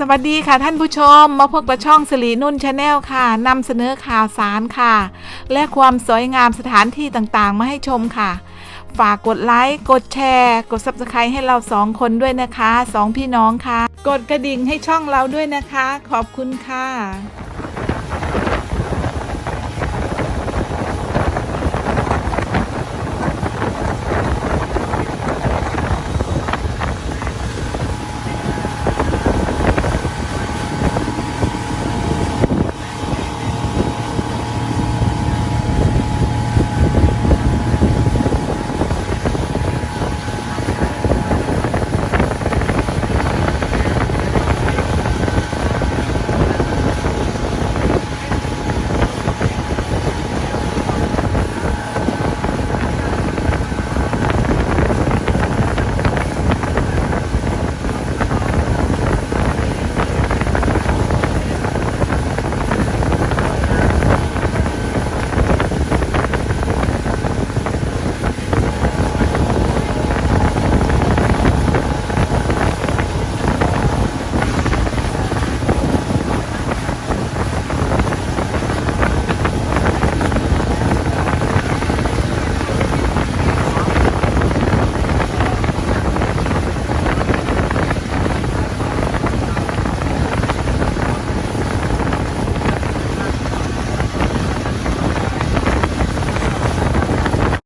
สวัสดีค่ะท่านผู้ชมมาพบกับช่องสิรินุ่นชาแนลค่ะนำเสนอข่าวสารค่ะ และความสวยงามสถานที่ต่างๆ มาให้ชมค่ะ ฝากกดไลค์ กดแชร์ กด subscribe ให้เราสองคนด้วยนะคะสองพี่น้องค่ะ กดกระดิ่งให้ช่องเราด้วยนะคะ ขอบคุณค่ะ